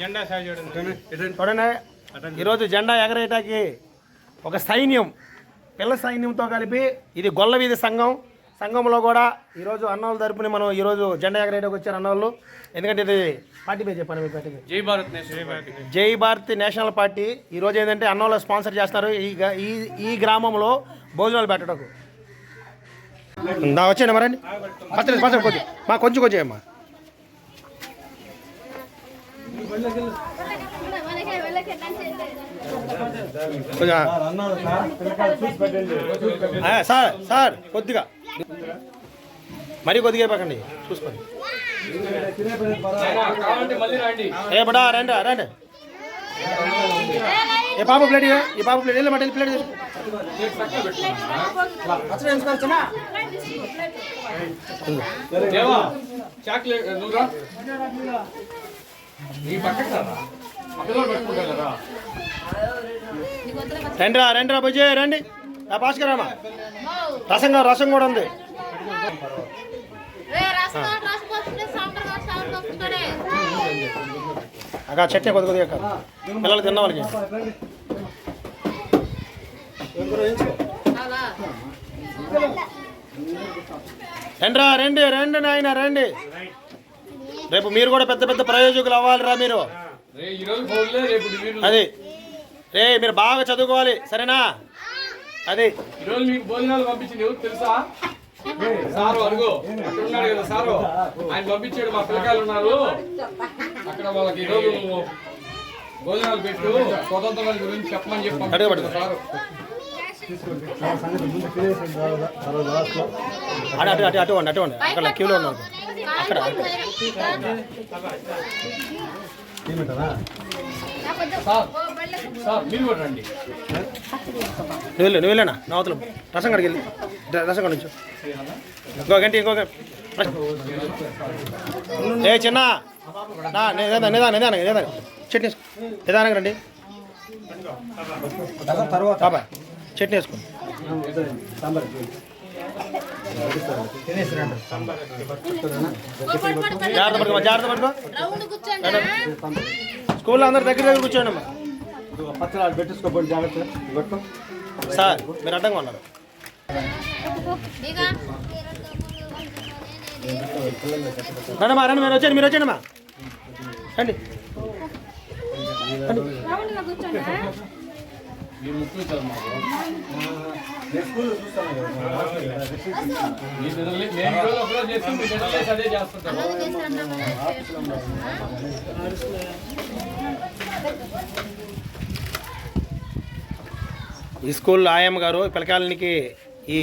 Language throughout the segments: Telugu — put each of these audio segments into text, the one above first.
జెండా చూడండి. ఈరోజు జెండా ఎగరేయటానికి ఒక సైన్యం పిల్ల సైన్యంతో కలిపి ఇది గొల్లవీధి సంఘం. సంఘంలో కూడా ఈరోజు అన్నోళ్ళ తరపున మనం ఈరోజు జెండా ఎగరేయడానికి వచ్చారు అన్నోళ్ళు. ఎందుకంటే ఇది పార్టీ పేరు చెప్పాను మీ పార్టీ పేరు. జై భారత్ నేషనల్ పార్టీ. జై భారతి నేషనల్ పార్టీ. ఈరోజు ఏంటంటే అన్నోళ్ళు స్పాన్సర్ చేస్తున్నారు ఈ ఈ గ్రామంలో భోజనాలు పెట్టడానికి నా వచ్చాను మరండి పచ్చడి పచ్చడి కొంచెం మా కొంచెం కొంచెం అమ్మా కొంచెం ఆ, సార్ సార్ కొద్దిగా. మరీ కొద్దిగా అయిపోకండి. చూసుకోండి. కావాలంటే రండి ఏ బడా రండి రండి. ఏ పాప ప్లేట్ ఈ పాప ప్లేట్ వెళ్ళి మటన్ ప్లేట్ చాక్లెట్ ఆ పిల్లలు పెట్టుకుంటారా రండి రా రండి రా బుజ్జి రండి. ఆ భాస్కర్ అమ్మా రసం కూడా రసం కూడా ఉంది అక్కడ చట్నీ కొద్ది కొద్దిగా కాదు. పిల్లలు తిన్న వాళ్ళకి. రండి రా రండి రండి నాయన రండి. రేపు మీరు కూడా పెద్ద పెద్ద ప్రయోజకులు అవ్వాలిరా మీరు. అది. రే మీరు బాగా చదువుకోవాలి సరేనా? అది. ఈ రోజు మీకు భోజనాలు పంపించింది ఎవరు తెలుసా? సారు అడుగు అక్కడ ఉన్నాడు కదా సారు. ఆయన పంపించాడు మా పిల్లకాయలు ఉన్నారు. అక్కడ వాళ్ళకి ఈ రోజు నువ్వు భోజనాలు పెట్టు. స్వతంత్రం గురించి చెప్పమని చెప్పి. అడుగు పంపించాడు సారు. అటు అటు అటు అటు అటు అక్కడ క్యూలో ఉన్నారు నువ్వు నువ్వు వెళ్ళానా? రసం కడికి వెళ్ళి. రసం కడి నుంచో. ఇంకో గంట ఇంకో ఏ చిన్న. నా నిదాన నిదాన నిదాన చట్నీ వేసుకో. నిదానంగా రండి. బాబా చట్నీ వేసుకోండి స్కూల్లో అందరు దగ్గర దగ్గర కూర్చోండి అమ్మా. పచ్చడి పెట్టేసుకోబడి జాగ్రత్త సార్ మీరు అడ్డంగా ఉన్నారు. ఇక రండమ్మా రండి మీరు వచ్చాను మీరు వచ్చాను అమ్మా. రండి. మీరు ముక్కు ఈ స్కూల్ స్కూల్లో ఆయమ్మ గారు పిలకాయలకి ఈ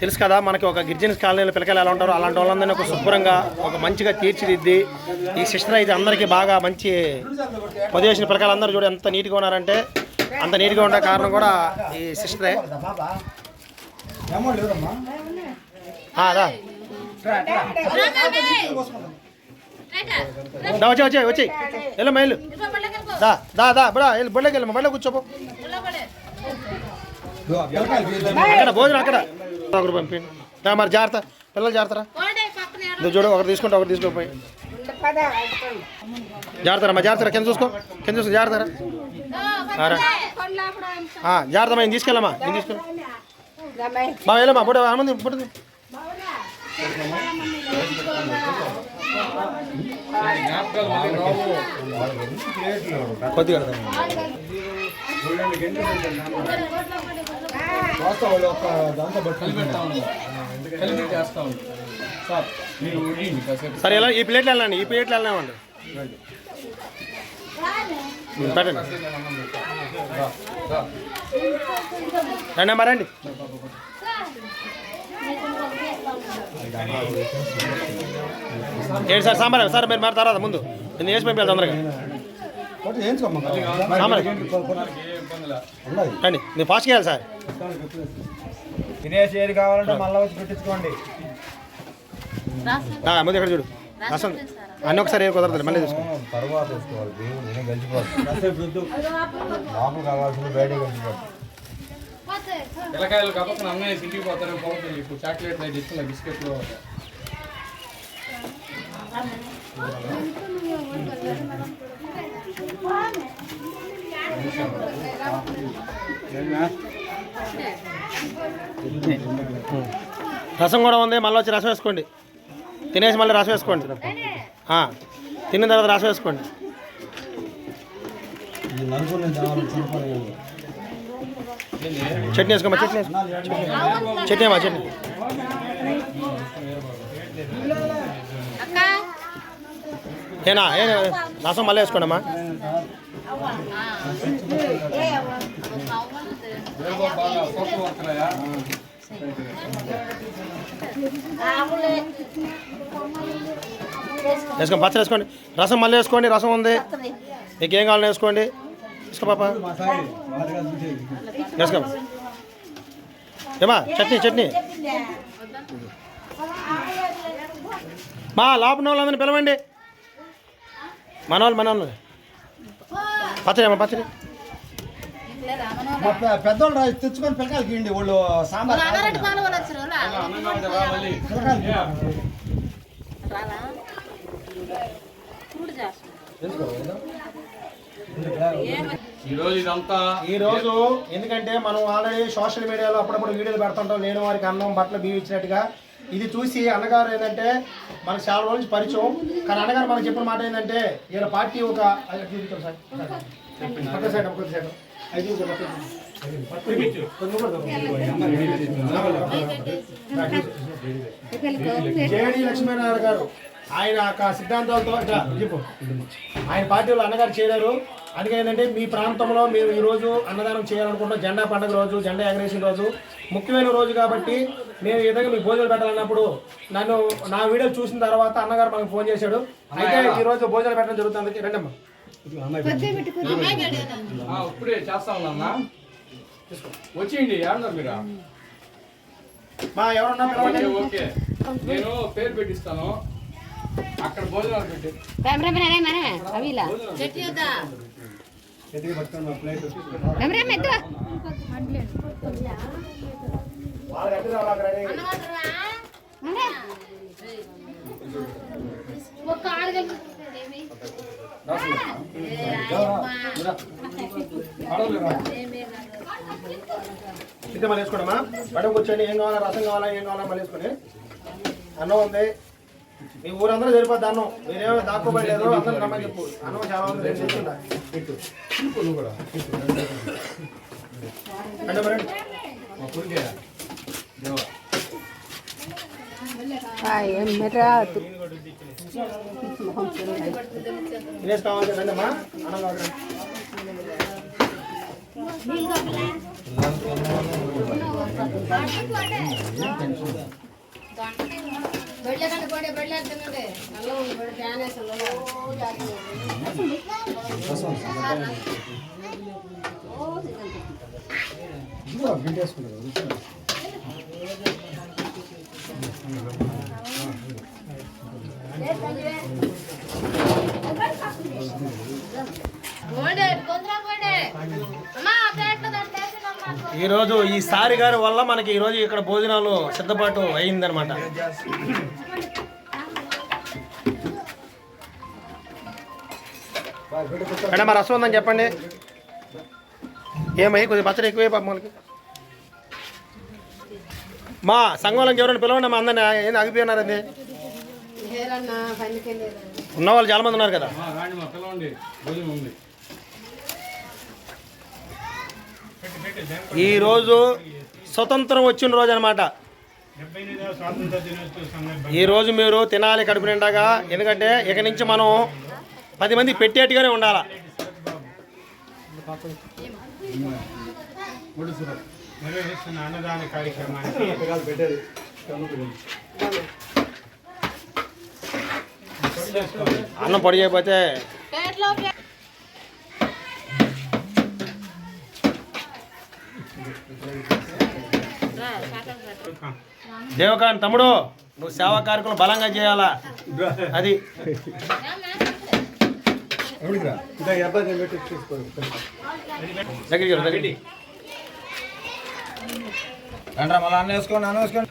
తెలుసు కదా మనకి ఒక గిరిజన కాలనీలో పిల్లకాయలు ఎలా ఉంటారో అలాంటి వాళ్ళందరినీ ఒక శుభ్రంగా ఒక మంచిగా తీర్చిదిద్ది. ఈ సిస్టర్ అయితే అందరికీ బాగా మంచి పొజిషన్ పిల్లకాయలు అందరూ చూడు ఎంత నీట్గా ఉన్నారంటే అంత నీట్గా ఉండే కారణం కూడా ఈ సిస్టరే. ఏమో లేదమ్మా వచ్చి వెళ్ళమ్మా వెళ్ళు దా దా దా బడా వెళ్ళి బళ్ళకి వెళ్ళమ్మా బళ్ళ కూర్చోపో. అక్కడ భోజనం అక్కడ. ఒకరు పంపిండి దా, మరి జాగ్రత్త. పిల్లలు జాగ్రత్తరా? చూడు ఒకటి తీసుకుంటే ఒకటి తీసుకోపోయి జాగ్రత్త మా జాగ్రత్త కింద చూసుకో కింద చూసుకో జాగ్రత్త జాగ్రత్త నేను తీసుకెళ్ళమ్మా. నేను తీసుకెళ్ళి వెళ్ళమ్మా బుడ ఆనంది రావు కొద్దిగా ఒక దాంతో పట్టు సరే ఎలా ఈ ప్లేట్లు వెళ్ళండి ఈ ప్లేట్లు వెళ్ళామండి పెట్టండి రండి రండి. ఏంటి సార్ సాంబార్? సార్ మీరు మరి తర్వాత ముందు? నేను వేసి పంపించాలి తొందరగా. సాంబార్. రండి నేను ఫాస్ట్ చేయాలి సార్. తినేసి ఏది కావాలంటే మళ్ళీ వచ్చి పెట్టించుకోండి. ముందు ఎక్కడ చూడు. రసం అన్నీ ఒకసారి కుదరదు మళ్ళీ చూసుకో. తర్వాత వేసుకోవాలి దేవుడు నేను గెలిచిపోవాలి. కాసేపు వద్దు మాకు కావాల్సింది బయట గెలిచిపోవాలి. పిల్లకాయలు కాబట్టి అన్నయ్య ఇంటికి పోతారని పోతుంది ఇప్పుడు చాక్లెట్లు అయితే ఇస్తున్నా బిస్కెట్లు. రసం కూడా ఉంది మళ్ళీ వచ్చి రసం వేసుకోండి. తినేసి మళ్ళీ రాసి వేసుకోండి. తిన్న తర్వాత రాసి వేసుకోండి. చట్నీ వేసుకోమా? చట్నీ వేసుకో. చట్నీ అమ్మా చట్నీ. ఏనా? ఏ రసం మళ్ళీ వేసుకోండి వేసుకో వేసుకోండి పచ్చడి వేసుకోండి. రసం మళ్ళీ వేసుకోండి రసం ఉంది. మీకు ఏం కావాలో వేసుకోండి. వేసుకో పాప. వేసుకో. ఏమా చట్నీ చట్నీ. మా లోపల వాళ్ళందరినీ పిలవండి. మనవాళ్ళు మనవాళ్ళు పచ్చడి అమ్మా పచ్చడి. పెద్దోళ్ళు రా- తెచ్చుకొని పిల్లకాయలకి ఇవ్వండి వాళ్ళు సాంబార్ అన్నారెడ్డి పాలు వాళ్ళు వచ్చారు అలా అన్నంగా ఉంది రా మళ్ళీ. పిల్లకాయలకి ఏ, రాలా? చూడు చేస్తాను ఈ రోజు ఇదంతా ఈ రోజు ఎందుకంటే మనం ఆల్రెడీ సోషల్ మీడియాలో అప్పుడప్పుడు వీడియోలు పెడుతుంటాం లేని వారికి అన్నం బట్టలు బియ్యం ఇచ్చినట్టుగా. ఇది చూసి అన్నగారు ఏంటంటే మనకు చాలా రోజుల పరిచయం. కానీ అన్నగారు మనకు చెప్పిన మాట ఏంటంటే ఈయన పార్టీ ఒక అది చూపించాం సార్. పక్క సైడ్ సైడ్. జేడి లక్ష్మీనారాయణ గారు ఆయన యొక్క సిద్ధాంతాలతో ఆయన పార్టీలో అన్నగారు చేరారు. అందుకే ఏంటంటే మీ ప్రాంతంలో మేము ఈరోజు అన్నదానం చేయాలనుకుంటున్న. జెండా పండుగ రోజు జెండా ఎగరేసిన రోజు. ముఖ్యమైన రోజు కాబట్టి నేను ఈ విధంగా మీకు భోజనం పెట్టాలన్నప్పుడు నన్ను నా వీడియో చూసిన తర్వాత అన్నగారు మనకు ఫోన్ చేశాడు. అయితే ఈ రోజు భోజనం పెట్టడం జరుగుతుంది. రండమ్మా. ఆ, ఇప్పుడే చేస్తా ఉన్నా వచ్చేయండి ఏమన్నారు మీరు? మా ఎవరన్నా పిలవండి. ఓకే నేను పేరు పెట్టిస్తాను. అక్కడ భోజనాలు పెట్టి. కెమెరామెన్ అదే ఇది అవిలా చెట్టు మళ్ళీ వేసుకోండమ్మా బయట కూర్చోండి. ఏం కావాలా? రసం కావాలా? ఏం కావాలా? మళ్ళీ వేసుకోండి అన్నం ఉంది. మీ ఊరందరూ సరిపోద్ది అన్నం. మీరేమో దాక్కోబడలేదు. అందరూ రమ్మని చెప్పు. అన్నం చాలా ఉంది. రెండు అంటే తినేసి కావాలి రండి అమ్మా అన్నం కావాలి రండి. బెడ్లేకండి పోండి బెడ్లేకండి నల్ల ఉంది బెడ్ ఫ్యాన్ వేసి పోండి కొందరా పోండి అమ్మా ప్లేట్లో దాంట్లో వేసినమ్మా ఈరోజు ఈ సారి గారి వల్ల మనకి ఈరోజు ఇక్కడ భోజనాలు సిద్ధపాటు అయిందనమాట మేడం మా రసం ఉందని చెప్పండి. ఏమయ్యి? కొద్దిగా పచ్చడి ఎక్కువే పాప మనకి మా సంఘంలోకి ఎవరైనా పిలవండి మా అందరిని. ఏంది ఆగిపోయినారు అది ఉన్న వాళ్ళు చాలా మంది ఉన్నారు కదా? ఈరోజు స్వతంత్రం వచ్చిన రోజు అనమాట ఈరోజు మీరు తినాలి కడుపు నిండాగా ఎందుకంటే ఇక నుంచి మనం పది మంది పెట్టేట్టుగానే ఉండాలా? నిర్వహిస్తున్న అన్నదాన కార్యక్రమానికి అన్నం పొడి చేయకపోతే దేవకాన్ తమ్ముడు నువ్వు సేవా కార్యక్రమం బలంగా చేయాలా? అది. ఎవరికిరా ఇదా దగ్గరికి. దగ్గరికి రండి మళ్ళీ అన్న వేసుకోండి అన్న వేసుకోండి.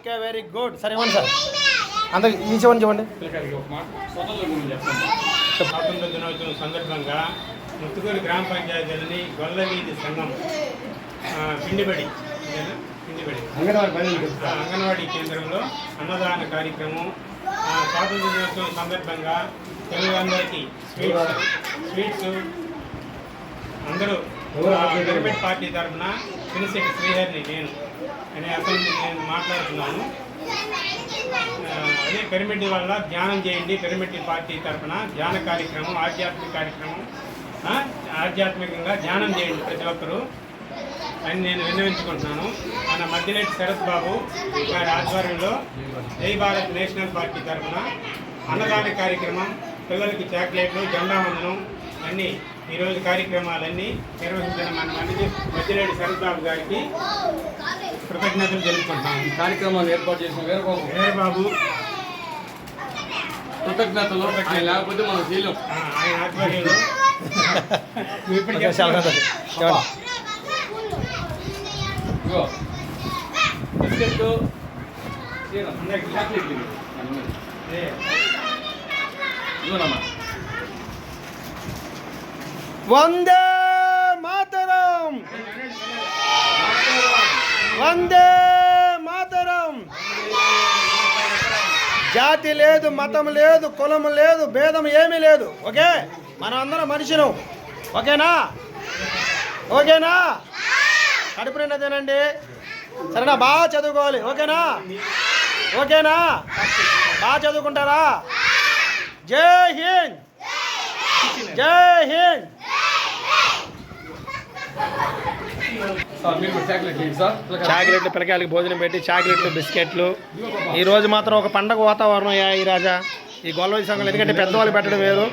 ఓకే వెరీ గుడ్ సరే ఇవ్వండి సార్. అంత ఈ చెప్పండి చెప్పండి పిల్లకాయలకి ఒక మాట స్వతంత్ర గురించి చెప్తాను స్వాతంత్ర దినోత్సవం సందర్భంగా ముత్తుకూరు గ్రామ పంచాయతీలని గొల్లవీధి సంఘం పిండిబడి? పిండిబడి ఆ, అంగన్వాడీ కేంద్రంలో అన్నదాన కార్యక్రమం స్వాతంత్ర దినోత్సవం సందర్భంగా పిల్లలందరికీ స్వీట్స్ స్వీట్స్ అందరూ పార్టీ తరఫున పినిశెట్టి శ్రీహరిని నేను. అనే అతను నేను మాట్లాడుతున్నాను. అదే పిరమిడ్ వల్ల ధ్యానం చేయండి పిరమిడ్ పార్టీ తరఫున ధ్యాన కార్యక్రమం ఆధ్యాత్మిక కార్యక్రమం ఆధ్యాత్మికంగా ధ్యానం చేయండి ప్రతి ఒక్కరూ అని నేను విన్నవించుకుంటున్నాను. మన మధ్యలేటి శరత్ బాబు గారి ఆధ్వర్యంలో జై భారత్ నేషనల్ పార్టీ తరఫున అన్నదాన కార్యక్రమం పిల్లలకి చాక్లెట్లు జెండా వందనం అన్నీ ఈరోజు కార్యక్రమాలన్నీ నిర్వహించిన మన మంది మధ్యలేడు శరత్బాబు గారికి కృతజ్ఞతలు తెలుపుకుంటున్నాం. ఈ కార్యక్రమాన్ని ఏర్పాటు చేసిన వేరే బాబు కృతజ్ఞతలు. ఆయన లేకపోతే మనం చేయలేం. ఆయన ఆధ్వర్యంలో. ఇప్పుడు బిస్కెట్ అందరికి చాక్లెట్ ఇవ్వనమ్మా. వందే మాతరం! వందే మాతరం! జాతి లేదు మతం లేదు కులం లేదు భేదం ఏమీ లేదు. ఓకే? మనం అందరం మనిషిను ఓకేనా? ఓకేనా? కడుపు నిండా తినండి. సరేనా? బాగా చదువుకోవాలి. ఓకేనా? ఓకేనా? బాగా చదువుకుంటారా? జై హింద్! జై హింద్ సార్ మీరు కూడా చాక్లెట్ ఇవ్వండి సార్ పిల్లకాయలు. చాక్లెట్లు పిల్లకాయలకి భోజనం పెట్టి చాక్లెట్లు బిస్కెట్లు. ఈరోజు మాత్రం ఒక పండగ వాతావరణం అయ్యా ఈ రాజా. ఈ గొల్ల సంఘాలు ఎందుకంటే పెద్దవాళ్ళు పెట్టడం వేరు.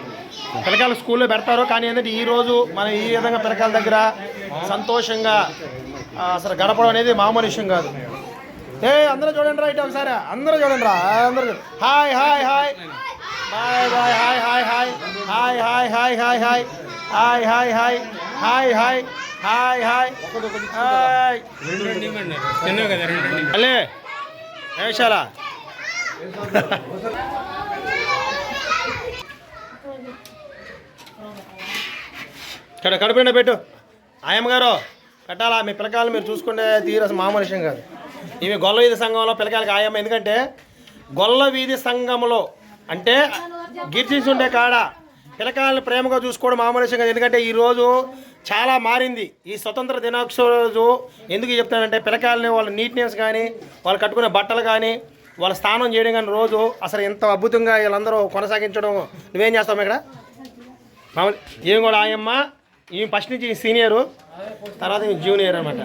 పిల్లకాయలు స్కూల్లో పెడతారు కానీ ఏంటంటే ఈ రోజు మన ఈ విధంగా పిల్లకాయల దగ్గర సంతోషంగా అసలు గడపడం అనేది మామూలు విషయం కాదు. ఏ అందరూ చూడండి రా ఇటు ఒకసారి. అందరూ చూడండి రా. అందరూ hi hi hi. Bye bye hi hi hi hi hi hi hi hi hi hi hi hi hi hi hi hi అల్లే నిమిషాలా ఇక్కడ కడుపుండ పెట్టు. ఆయమ్మ గారు పెట్టాలా మీ పిల్లకాయలు మీరు చూసుకుంటే తీరు మామూలు విషయం కాదు. ఇవి గొల్ల వీధి సంఘంలో పిల్లకాయలకి ఆయమ్మ ఎందుకంటే గొల్ల వీధి సంఘంలో అంటే గిర్జించి ఉండే కాడ పిల్లకాయలను ప్రేమగా చూసుకోవడం మామూలు ఎందుకంటే ఈరోజు చాలా మారింది. ఈ స్వతంత్ర దినోత్సవ రోజు ఎందుకు చెప్తానంటే పిల్లకాయలని వాళ్ళ నీట్నెస్ కానీ వాళ్ళు కట్టుకునే బట్టలు కానీ వాళ్ళ స్నానం చేయడం కానీ రోజు అసలు ఎంత అద్భుతంగా వీళ్ళందరూ కొనసాగించడం నువ్వేం చేస్తావు ఇక్కడ మామూలు ఏం కూడా ఆయమ్మ ఈ ఫస్ట్ నుంచి సీనియరు తర్వాత జూనియర్ అనమాట